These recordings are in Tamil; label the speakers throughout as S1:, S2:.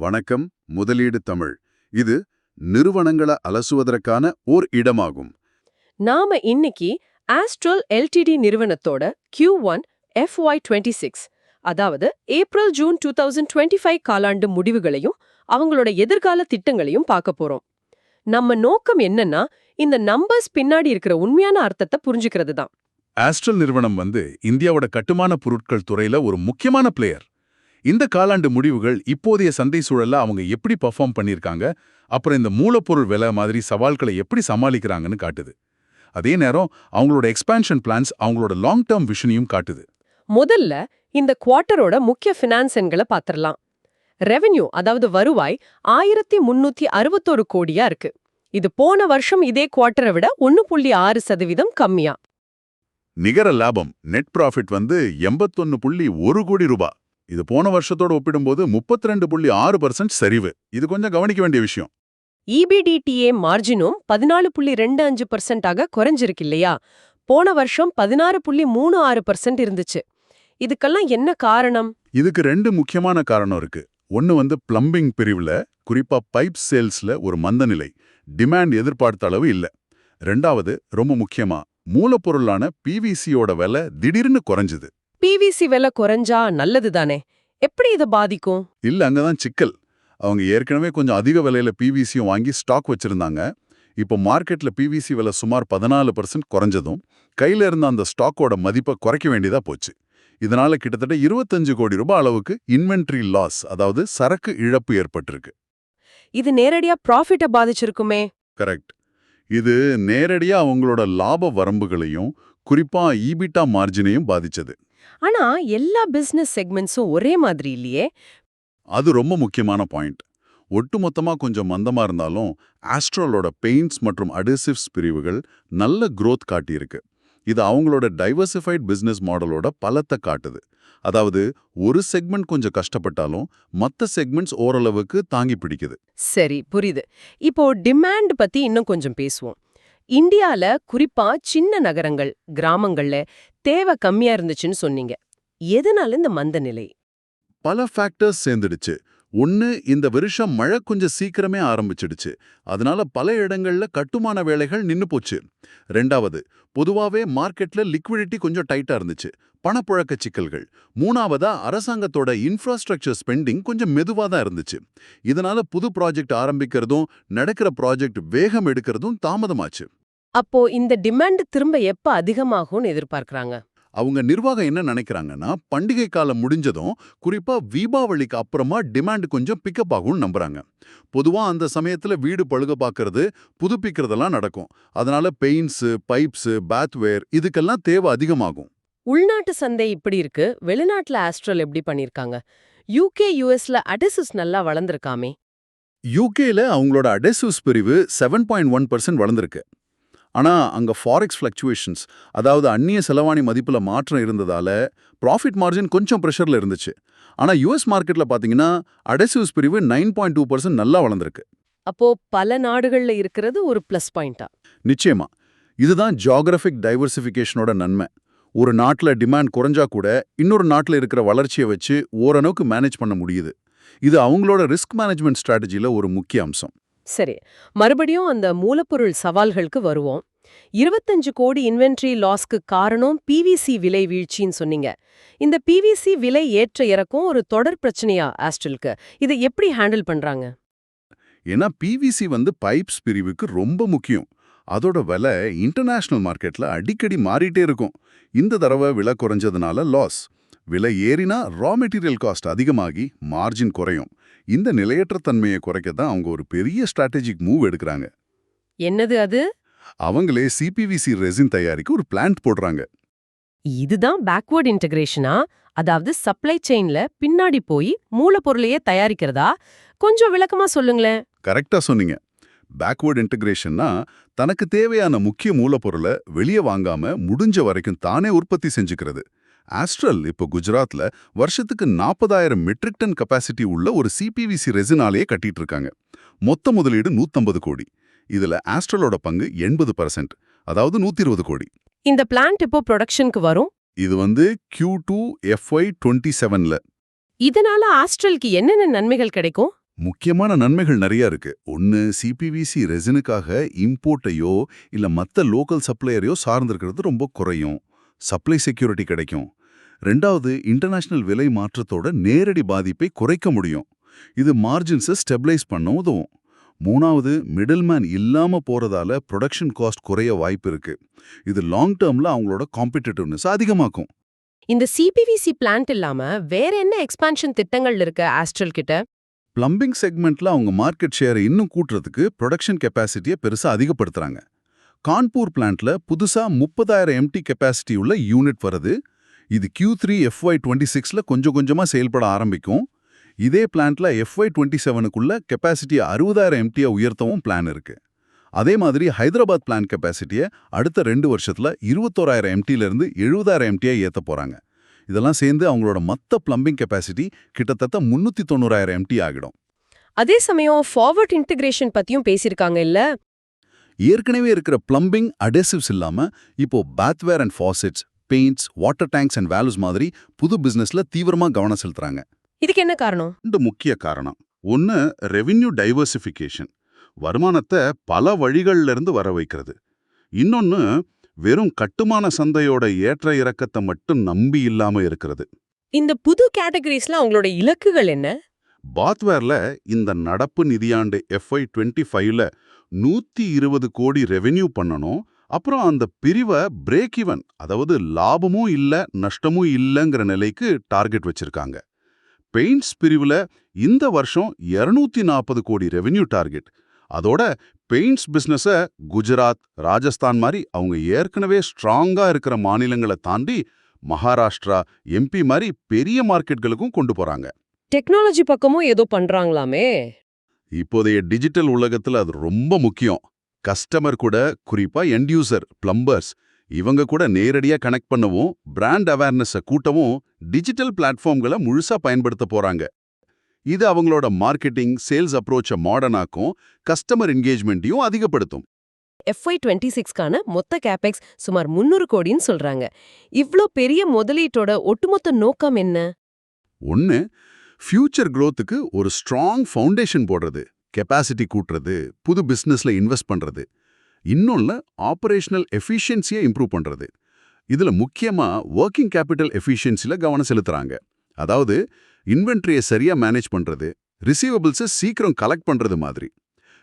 S1: வணக்கம் முதலீடு தமிழ். இது நிறுவனங்களை அலசுவதற்கான ஓர் இடமாகும்.
S2: நாம இன்னைக்கு ஆஸ்ட்ரல் எல்டிடி நிறுவனத்தோட Q1 one FY twenty six அதாவது April June two thousand twenty five காலாண்டு முடிவுகளையும் அவங்களோட எதிர்கால திட்டங்களையும் பார்க்க போறோம். நம்ம நோக்கம் என்னன்னா இந்த நம்பர்ஸ் பின்னாடி இருக்கிற உண்மையான அர்த்தத்தை புரிஞ்சுக்கிறது தான்
S3: ஆஸ்ட்ரல் நிறுவனம் வந்து இந்தியாவோட கட்டுமான பொருட்கள் துறையில ஒரு முக்கியமான பிளேயர் இந்த காலாண்டு முடிவுகள் இப்போதைய சந்தை சூழல்ல அவங்க எப்படி பெர்ஃபார்ம் பண்ணியிருக்காங்க? அப்புறம் இந்த மூலப்பொருள் விலை மாதிரி சவால்களை எப்படி சமாளிக்கிறாங்கன்னு காட்டுது. அதே நேரம் அவங்களோட எக்ஸ்பான்ஷன் பிளான்ஸ் அவங்களோட லாங் டேர்ம் விஷனையும் காட்டுது.
S2: முதல்ல இந்த குவார்ட்டரோட முக்கிய ஃபினான்ஸ் எண்களை பாத்திரலாம் ரெவென்யூ அதாவது வருவாய் ஆயிரத்தி முன்னூத்தி அறுபத்தோரு கோடியா இருக்கு. இது போன வருஷம் இதே குவார்ட்டரை விட ஒன்னு புள்ளி ஆறு சதவீதம் கம்மியா.
S3: நிகர லாபம் நெட் ப்ராஃபிட் வந்து எண்பத்தொன்னு புள்ளி ஒரு கோடி ரூபாய் இது போன வருஷத்தோட ஒப்பிடும்போது முப்பத்தி ரெண்டு புள்ளி ஆறு பர்சன்ட் சரிவு. இது கொஞ்சம் கவனிக்க வேண்டிய விஷயம்.
S2: இபிடிடிஏ மார்ஜினும் பதினாலு புள்ளி ரெண்டு அஞ்சு பர்சன்டாக குறைஞ்சிருக்கு இல்லையா? போன வருஷம் பதினாறு புள்ளி மூணு ஆறு பர்சன்ட் இருந்துச்சு. இதுக்கெல்லாம் என்ன காரணம்?
S3: இதுக்கு ரெண்டு முக்கியமான காரணம் இருக்கு. ஒன்னு வந்து பிளம்பிங் பிரிவுல குறிப்பா பைப் சேல்ஸ்ல ஒரு மந்தநிலை. டிமாண்ட் எதிர்பார்த்த அளவு இல்ல. ரெண்டாவது ரொம்ப முக்கியமா மூலப்பொருளான பிவிசியோட விலை திடீர்னு குறைஞ்சுது.
S2: பிவிசி விலை குறைஞ்சா நல்லது தானே? எப்படி இதை பாதிக்கும்?
S3: இல்ல அங்கதான் சிக்கல். அவங்க ஏற்கனவே கொஞ்சம் அதிக விலையில பிவிசியும் வாங்கி ஸ்டாக் வச்சிருந்தாங்க. இப்போ மார்க்கெட்ல பிவிசி விலை சுமார் பதினாலு பர்சன்ட் குறைஞ்சதும் கையில இருந்த அந்த ஸ்டாக்கோட மதிப்பை குறைக்க வேண்டியதா போச்சு. இதனால கிட்டத்தட்ட இருபத்தஞ்சு கோடி ரூபாய் அளவுக்கு இன்வென்ட்ரி லாஸ் அதாவது சரக்கு இழப்பு ஏற்பட்டிருக்கு.
S2: இது நேரடியா ப்ராஃபிட்ட பாதிச்சிருக்குமே.
S3: கரெக்ட் இது நேரடியா அவங்களோட லாப வரம்புகளையும் குறிப்பா ஈபிட்டா மார்ஜினையும் பாதிச்சது.
S2: ஆனா எல்லா பிசினஸ் செக்மெண்ட்ஸும் ஒரே மாதிரி இல்லையே?
S3: அது ரொம்ப முக்கியமான பாயிண்ட் ஒட்டுமொத்தமா கொஞ்சம் மந்தமா இருந்தாலும் ஆஸ்ட்ரோலோட பெயிண்ட்ஸ் மற்றும் அடிசிவ்ஸ் பிரிவுகள் நல்ல growth காட்டியிருக்கு. இது அவங்களோட டைவர்சிஃபைட் பிசினஸ் மாடலோட பலத்தை காட்டுது. அதாவது ஒரு செக்மெண்ட் கொஞ்சம் கஷ்டப்பட்டாலும் மத்த செக்மெண்ட்ஸ் ஓரளவுக்கு தாங்கி பிடிக்குது.
S2: சரி புரியுது. இப்போ டிமாண்ட் பத்தி இன்னும் கொஞ்சம் பேசுவோம். இந்தியால குறிப்பா சின்ன நகரங்கள் கிராமங்கள்ல தேவை கம்மியா இருந்துச்சுன்னு சொன்னீங்க. எதனால இந்த மந்த நிலை?
S3: பல ஃபேக்டர்ஸ் சேர்ந்துடுச்சு. ஒன்னு இந்த வருஷம் மழை கொஞ்சம் சீக்கிரமே ஆரம்பிச்சிடுச்சு. அதனால பல இடங்கள்ல கட்டுமான வேலைகள் நின்னு போச்சு. ரெண்டாவது பொதுவாவே மார்க்கெட்ல லிக்விடிட்டி கொஞ்சம் டைட்டா இருந்துச்சு. பணப்புழக்க சிக்கல்கள். மூணாவதா அரசாங்கத்தோட இன்ஃப்ராஸ்ட்ரக்சர் ஸ்பெண்டிங் கொஞ்சம் மெதுவா தான் இருந்துச்சு. இதனால புது ப்ராஜெக்ட் ஆரம்பிக்கிறதும் நடக்கிற ப்ராஜெக்ட் வேகம் எடுக்கிறதும் தாமதமாச்சு.
S2: அப்போ இந்த டிமாண்ட் திரும்ப எப்ப அதிகமாகும்னு எதிர்பார்க்கறாங்க?
S3: அவங்க நிர்வாகம் என்ன நினைக்கிறாங்கன்னா பண்டிகை காலம் முடிஞ்சதும் குறிப்பா தீபாவளிக்கு அப்புறமா டிமாண்ட் கொஞ்சம் பிக்கப் ஆகும்னு நம்புறாங்க. பொதுவா அந்த சமயத்துல வீடு பழுக பார்க்கறது புதுப்பிக்கிறதெல்லாம் நடக்கும். அதனால பெயிண்ட்ஸ் பைப்ஸ் பேத்வேர் இதுக்கெல்லாம் தேவை அதிகமாகும்.
S2: உள்நாட்டு சந்தை இப்படி இருக்கு. வெளிநாட்டுல ஆஸ்ட்ரல் எப்படி பண்ணிருக்காங்க? யூகே யுஎஸ்ல அடிசஸ் நல்லா வளர்ந்திருக்காமே.
S3: யூகேல அவங்களோட அடெசிவ்ஸ் பிரிவு செவன் பாயிண்ட் ஒன் பர்சன்ட் வளர்ந்துருக்கு. ஆனா அங்க ஃபாரெக்ஸ் ஃபிளக்சுவேஷன்ஸ் அதாவது அந்நிய செலவாணி மதிப்புல மாற்றம் இருந்ததால ப்ராஃபிட் மார்ஜின் கொஞ்சம் ப்ரெஷர்ல இருந்துச்சு. ஆனா யுஎஸ் மார்க்கெட்ல பாத்தீங்கன்னா அடெசிவ்ஸ் பிரிவு நைன் பாயிண்ட் டூ பர்சன்ட் நல்லா வளர்ந்துருக்கு.
S2: அப்போ பல நாடுகள்ல இருக்கிறது ஒரு பிளஸ் பாயிண்டா
S3: நிச்சயமா. இதுதான் ஜியாகிரபிக் டைவர்சிஃபிகேஷனோட நன்மை. ஒரு நாட்டுல டிமாண்ட் குறைஞ்சா கூட இன்னொரு நாட்டுல இருக்கிற வளர்ச்சியை வச்சு ஓரளவுக்கு மேனேஜ் பண்ண முடியுது. இது அவங்களோட ரிஸ்க் மேனேஜ்மெண்ட் ஸ்ட்ராட்டஜில ஒரு முக்கிய அம்சம்.
S2: சரி. மறுபடியும் அந்த மூலப்பொருள் சவால்களுக்கு வருவோம். இருபத்தஞ்சு கோடி இன்வென்ட்ரி லாஸ்க்கு காரணம் பிவிசி விலை வீழ்ச்சின்னு சொன்னீங்க. இந்த பிவிசி விலை ஏற்ற இறக்கம் ஒரு தொடர் பிரச்சனையா ஆஸ்ட்ரலுக்கு இதை எப்படி ஹேண்டில் பண்றாங்க?
S3: ஏன்னா பிவிசி வந்து பைப்ஸ் பிரிவுக்கு ரொம்ப முக்கியம். அதோட விலை இன்டர்நேஷனல் மார்க்கெட்ல அடிக்கடி மாறிட்டே இருக்கும். இந்த தடவை விலை குறைஞ்சதுனால லாஸ் விலை ஏறினா ரா மெட்டீரியல் காஸ்ட் அதிகமாகி மார்ஜின் குறையும். இந்த நிலையற்ற தன்மையை குறைக்க தான் அவங்க ஒரு பெரிய ஸ்ட்ராட்டஜிக் மூவ் எடுக்கிறாங்க.
S2: என்னது அது?
S3: அவங்களே சிபிவிசி ரெசின் தயாரிக்க ஒரு பிளான்ட் போடுறாங்க.
S2: இதுதான் பேக்வர்ட் இன்டகிரேஷனா அதாவது சப்ளை செயின்ல பின்னாடி போய் மூலப்பொருளையே தயாரிக்கிறதா? கொஞ்சம் விளக்கமா சொல்லுங்களேன்.
S3: கரெக்டா சொன்னீங்க. பேக்வர்ட் இன்டகிரேஷன்னா தனக்கு தேவையான முக்கிய மூலப்பொருளை வெளியே வாங்காம முடிஞ்ச வரைக்கும் தானே உற்பத்தி செஞ்சுக்கிறது. ஆஸ்ட்ரல் இப்போ குஜராத்ல வருஷத்துக்கு நாற்பதாயிரம் மெட்ரிக் டன் கெப்பாசிட்டி உள்ள ஒரு சிபிவிசி ரெசினாலேயே கட்டிட்டு இருக்காங்க. மொத்த முதலீடு 150 கோடி. இதுல ஆஸ்ட்ரலோட பங்கு எண்பது பர்சன்ட் அதாவது நூத்தி இருபது கோடி.
S2: இந்த பிளான்ட் இப்போ ப்ரொடக்ஷனுக்கு வரும்?
S3: இது வந்து Q2 டூ எஃப்ஒய் டுவெண்ட்டி செவன்ல
S2: இதனால ஆஸ்ட்ரலுக்கு என்னென்ன நன்மைகள் கிடைக்கும்?
S3: முக்கியமான நன்மைகள் நிறைய இருக்கு. ஒன்னு சிபிவிசி ரெசினுக்காக இம்போர்ட்டையோ இல்ல மத்த லோக்கல் சப்ளையரையோ சார்ந்திருக்கிறது ரொம்ப குறையும். சப்ளை செக்யூரிட்டி கிடைக்கும். ரெண்டாவது இன்டர்நேஷனல் விலை மாற்றத்தோட நேரடி பாதிப்பை குறைக்க முடியும். இது மார்ஜின்ஸை ஸ்டெபிளைஸ் பண்ண உதவும். மூணாவது மிடில்மேன் இல்லாம போறதால ப்ரொடக்ஷன் காஸ்ட் குறைய வாய்ப்பு இருக்கு. இது லாங் டேர்ம்ல அவங்களோட காம்படிட்டிவ்னஸ் அதிகமாக்கும்.
S2: இந்த சிபிவிசி பிளான்ட் இல்லாம வேற என்ன எக்ஸ்பான்ஷன் திட்டங்கள் இருக்கு ஆஸ்ட்ரல் கிட்ட?
S3: பிளம்பிங் செக்மெண்ட்ல அவங்க மார்க்கெட் ஷேரை இன்னும் கூட்டுறதுக்கு ப்ரொடக்ஷன் கெப்பாசிட்டியை பெருசா அதிகப்படுத்துறாங்க. கான்பூர் பிளான்ட்ல புதுசா முப்பதாயிரம் எம்டி கெப்பாசிட்டி உள்ள யூனிட் வருது. இது கியூ த்ரீ எஃப்ஒய் டுவெண்ட்டி சிக்ஸ்ல கொஞ்சம் கொஞ்சமா செயல்பட ஆரம்பிக்கும். இதே பிளான்ட்ல எஃப்ஒய் டுவெண்ட்டி செவனுக்குள்ள கெப்பாசிட்டியை அறுபதாயிரம் எம்டியை உயர்த்தவும் பிளான் இருக்கு. அதே மாதிரி ஹைதராபாத் பிளான் கெப்பாசிட்டியை அடுத்த ரெண்டு வருஷத்துல இருபத்தோராயிரம் எம்டில இருந்து எழுபதாயிரம் எம்டியை ஏத்த போறாங்க. இதெல்லாம் சேர்ந்து அவங்களோட மொத்த பிளம்பிங் கெப்பாசிட்டி கிட்டத்தட்ட முன்னூத்தி தொண்ணூறாயிரம் எம்டி ஆகிடும்.
S2: அதே சமயம் ஃபார்வர்ட் இன்டிகிரேஷன் பத்தியும் பேசியிருக்காங்க இல்ல?
S3: ஏற்கனவே இருக்கிற பிளம்பிங் அடெசிவ்ஸ் இல்லாம இப்போ bathware and faucets paints water tanks and valves மாதிரி புது பிசினஸ்ல தீவிரமா கவனம் செலுத்துறாங்க.
S2: இதுக்கு என்ன காரணம்?
S4: ரெண்டு முக்கிய காரணம். ஒன்னு ரெவென்யூ டைவர்சிஃபிகேஷன் வருமானத்தை பல வழிகள்ல இருந்து வர வைக்கிறது. இன்னொன்னு வெறும் கட்டுமான சந்தையோட ஏற்ற இறக்கத்தை மட்டும் நம்பி இல்லாம இருக்கிறது.
S2: இந்த புது கேட்டகரிஸ்ல அவங்களோட இலக்குகள் என்ன?
S4: பாத்வேர்ல இந்த நடப்பு நிதியாண்டு எஃப்ஐ டுவெண்ட்டி ஃபைவ்ல நூத்தி இருபது கோடி ரெவென்யூ பண்ணணும். அப்புறம் அந்த பிரிவை பிரேக் ஈவன் அதாவது லாபமும் இல்ல நஷ்டமும் இல்லைங்கிற நிலைக்கு டார்கெட் வச்சிருக்காங்க. பெயிண்ட்ஸ் பிரிவுல இந்த வருஷம் 240 நாற்பது கோடி ரெவென்யூ டார்கெட் அதோட பெயிண்ட்ஸ் பிசினஸ குஜராத் ராஜஸ்தான் மாதிரி அவங்க ஏற்கனவே ஸ்ட்ராங்கா இருக்கிற மாநிலங்களை தாண்டி மகாராஷ்டிரா எம்பி மாதிரி பெரிய மார்க்கெட்களுக்கும் கொண்டு போறாங்க.
S2: டெக்னாலஜி பக்கமும் ஏதோ பண்றாங்களாமே.
S4: இப்போதைய டிஜிட்டல் உலகத்துல அது ரொம்ப முக்கியம். கஸ்டமர் கூட குறிப்பா எண்ட் யூசர் பிளம்பர்ஸ் இவங்க கூட நேரடியா கனெக்ட் பண்ணவும் பிராண்ட் அவேர்னஸை கூட்டவும் டிஜிட்டல் பிளாட்ஃபார்ம்களை முழுசா பயன்படுத்த போறாங்க. இது அவங்களோட மார்க்கெட்டிங் சேல்ஸ் அப்ரோச்சை மாடர்னாக்கும் கஸ்டமர் என்கேஜ்மெண்ட்டையும் அதிகப்படுத்தும்.
S2: எஃப்ஒய் டுவெண்ட்டி சிக்ஸ்க்கான மொத்த கேபெக்ஸ் சுமார் முன்னூறு கோடின்னு சொல்றாங்க. இவ்ளோ பெரிய முதலீட்டோட ஒட்டுமொத்த நோக்கம் என்ன?
S3: ஒன்னு ஃபியூச்சர் growthக்கு ஒரு ஸ்ட்ராங் ஃபவுண்டேஷன் போடுறது கெப்பாசிட்டி கூட்டுறது புது பிசினஸ்ல இன்வெஸ்ட் பண்றது. இன்னொன்று ஆபரேஷனல் எஃபிஷியன்சியை இம்ப்ரூவ் பண்றது. இதுல முக்கியமா ஒர்க்கிங் கேபிட்டல் எஃபிஷியன்சியில் கவனம் செலுத்துறாங்க. அதாவது இன்வென்ட்ரியை சரியா மேனேஜ் பண்றது ரிசீவபிள்ஸை சீக்கிரம் கலெக்ட் பண்றது மாதிரி.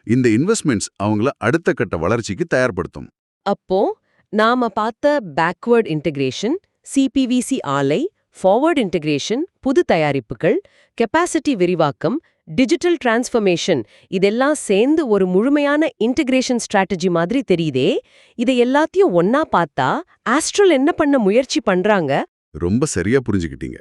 S3: இந்த இன்வெஸ்ட்மெண்ட்ஸ் அவங்கள அடுத்த கட்ட வளர்ச்சிக்கு தயார்படுத்தும்.
S2: அப்போ நாம பார்த்த பேக்வர்ட் இன்டகிரேஷன் சிபிவிசி ஆலை ஃபார்வர்ட் இன்டகிரேஷன் புது தயாரிப்புகள் கெப்பாசிட்டி விரிவாக்கம் டிஜிட்டல் டிரான்ஸ்ஃபர்மேஷன் இதெல்லாம் சேர்ந்து ஒரு முழுமையான இன்டகிரேஷன் ஸ்ட்ராட்டஜி மாதிரி தெரியுதே. இதை எல்லாத்தையும் ஒன்னா பார்த்தா ஆஸ்ட்ரல் என்ன பண்ண முயற்சி பண்றாங்க?
S3: ரொம்ப சரியா புரிஞ்சுக்கிட்டீங்க.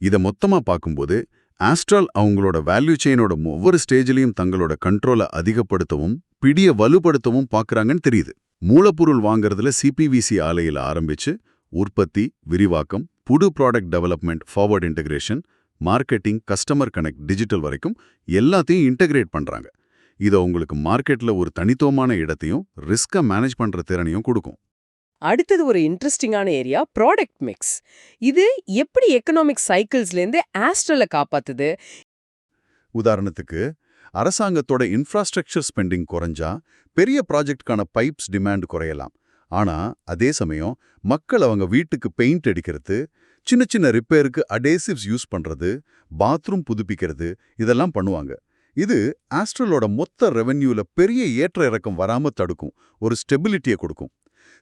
S3: இத மொத்தமா பார்க்கும்போது ஆஸ்ட்ரால் அவங்களோட வேல்யூ செயினோட ஒவ்வொரு ஸ்டேஜிலையும் தங்களோட கண்ட்ரோலை அதிகப்படுத்தவும் பிடிய வலுப்படுத்தவும் பார்க்கறாங்கன்னு தெரியுது. மூலப்பொருள் வாங்குறதுல சிபிவிசி ஆலையில ஆரம்பிச்சு உற்பத்தி விரிவாக்கம் புது product development forward integration marketing customer connect digital வரைக்கும் எல்லாத்தையும் இன்டகிரேட் பண்றாங்க. இது உங்களுக்கு மார்க்கெட்ல ஒரு தனித்துவமான இடத்தையும் ரிஸ்கை மேனேஜ் பண்ற திறனையும் கொடுக்கும்.
S2: அடுத்தது ஒரு இன்ட்ரெஸ்டிங்கான ஏரியா ப்ராடக்ட் மிக்ஸ். இது எப்படி எக்கனாமிக் சைக்கிள்ஸ்லேருந்து ஆஸ்ட்ரலை காப்பாத்துது?
S3: உதாரணத்துக்கு அரசாங்கத்தோட இன்ஃப்ராஸ்ட்ரக்சர் ஸ்பெண்டிங் குறைஞ்சா பெரிய ப்ராஜெக்ட்கான பைப்ஸ் டிமாண்ட் குறையலாம். ஆனா அதே சமயம் மக்கள் அவங்க வீட்டுக்கு பெயிண்ட் அடிக்கிறது சின்ன சின்ன ரிப்பேருக்கு அடேசிவ்ஸ் யூஸ் பண்றது பாத்ரூம் புதுப்பிக்கிறது இதெல்லாம் பண்ணுவாங்க. இது ஆஸ்ட்ரலோட மொத்த ரெவென்யூல பெரிய ஏற்ற இறக்கம் வராம தடுக்கும் ஒரு ஸ்டெபிலிட்டியை கொடுக்கும்.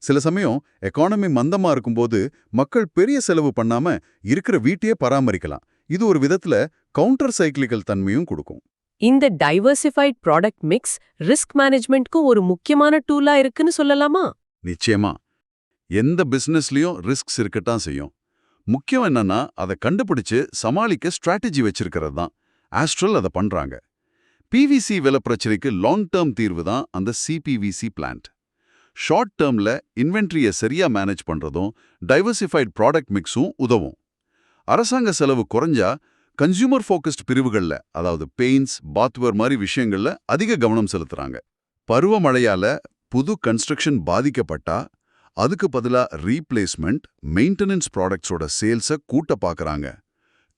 S3: சில சமயம் எக்கானமி மந்தமா இருக்கும்போது மக்கள் பெரிய செலவு பண்ணாம இருக்கிற வீட்டையே பராமரிக்கலாம். இது ஒரு விதத்துல கவுண்டர் சைக்கிளிக்கல் தன்மையும் கொடுக்கும்.
S2: இந்த டைவர்சிஃபைட் ப்ராடக்ட் மிக்ஸ் ரிஸ்க் மேனேஜ்மெண்ட்க்கும் ஒரு முக்கியமான டூலா இருக்குன்னு சொல்லலாமா?
S3: நிச்சயமா. எந்த பிசினஸ்லயும் ரிஸ்க்ஸ் இருக்கத்தான் செய்யும். முக்கியம் என்னன்னா அதை கண்டுபிடிச்சு சமாளிக்க ஸ்ட்ராட்டஜி வச்சிருக்கிறது தான் ஆஸ்ட்ரல் அதை பண்றாங்க. பிவிசி விலை பிரச்சனைக்கு லாங் டேர்ம் தீர்வு தான் அந்த சிபிவிசி பிளான்ட் ஷார்ட் டேர்மில் இன்வென்ட்ரியை சரியா மேனேஜ் பண்றதும் டைவர்சிஃபைட் ப்ராடக்ட் மிக்ஸும் உதவும். அரசாங்க செலவு குறைஞ்சா கன்சியூமர் ஃபோக்கஸ்ட் பிரிவுகள்ல அதாவது பெயின்ஸ் பாத்வேர் மாதிரி விஷயங்கள்ல அதிக கவனம் செலுத்துறாங்க. பருவமழையால புது கன்ஸ்ட்ரக்ஷன் பாதிக்கப்பட்டா அதுக்கு பதிலா ரீப்ளேஸ்மெண்ட் மெயின்டெனன்ஸ் ப்ராடக்ட்ஸோட சேல்ஸை கூட்ட பார்க்குறாங்க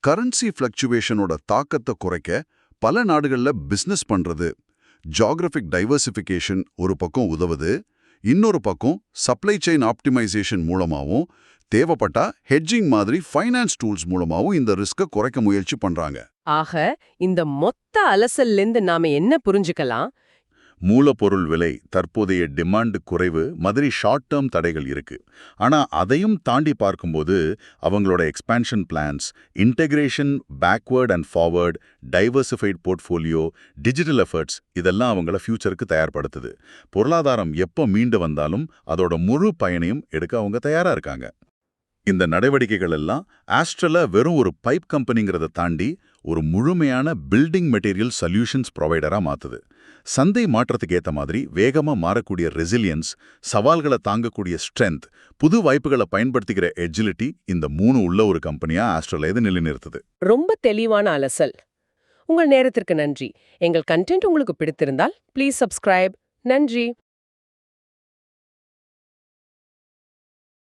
S3: கரன்சி ஃப்ளக்சுவேஷனோட தாக்கத்தை குறைக்க
S5: பல நாடுகள்ல பிசினஸ் பண்றது ஜாகிரபிக் டைவர்சிஃபிகேஷன் ஒரு பக்கம் உதவுது இன்னொரு பக்கம் சப்ளை செயின் ஆப்டிமைசேஷன் மூலமாவும் தேவைப்பட்டா ஹெட்ஜிங் மாதிரி ஃபைனான்ஸ் டூல்ஸ் மூலமாவும் இந்த ரிஸ்கை குறைக்க முயற்சி பண்றாங்க.
S2: ஆக இந்த மொத்த அலசல்லேருந்து நாம என்ன புரிஞ்சுக்கலாம்?
S3: மூலப்பொருள் விலை தற்போதைய டிமாண்ட் குறைவு மாதிரி ஷார்ட் டேர்ம் தடைகள் இருக்கு. ஆனா அதையும் தாண்டி பார்க்கும்போது அவங்களோட expansion plans integration backward and forward diversified portfolio digital efforts இதெல்லாம் அவங்கள ஃபியூச்சருக்கு தயார்படுத்துது. பொருளாதாரம் எப்போ மீண்டு வந்தாலும் அதோட முழு பயனையும் எடுக்க அவங்க தயாரா இருக்காங்க. இந்த நடவடிக்கைகள் எல்லாம் ஆஸ்ட்ரல வெறும் ஒரு பைப் கம்பெனிங்கிறத தாண்டி ஒரு முழுமையான பில்டிங் மெட்டீரியல் சொல்யூஷன்ஸ் ப்ரொவைடரா மாத்துது. சந்தை மாற்றத்துக்கு ஏத்த மாதிரி வேகமா மாறக்கூடிய ரெசிலியன்ஸ் சவால்களை தாங்கக்கூடிய ஸ்ட்ரென்த் புது வாய்ப்புகளை பயன்படுத்திக்கிற எஜிலிட்டி இந்த மூணு உள்ள ஒரு கம்பெனியா ஆஸ்ட்ரல இது நிலைநிறுத்துது.
S2: ரொம்ப தெளிவான அலசல். உங்கள் நேரத்திற்கு நன்றி. எங்கள் கண்டென்ட் உங்களுக்கு பிடித்திருந்தால் ப்ளீஸ் சப்ஸ்கிரைப் நன்றி.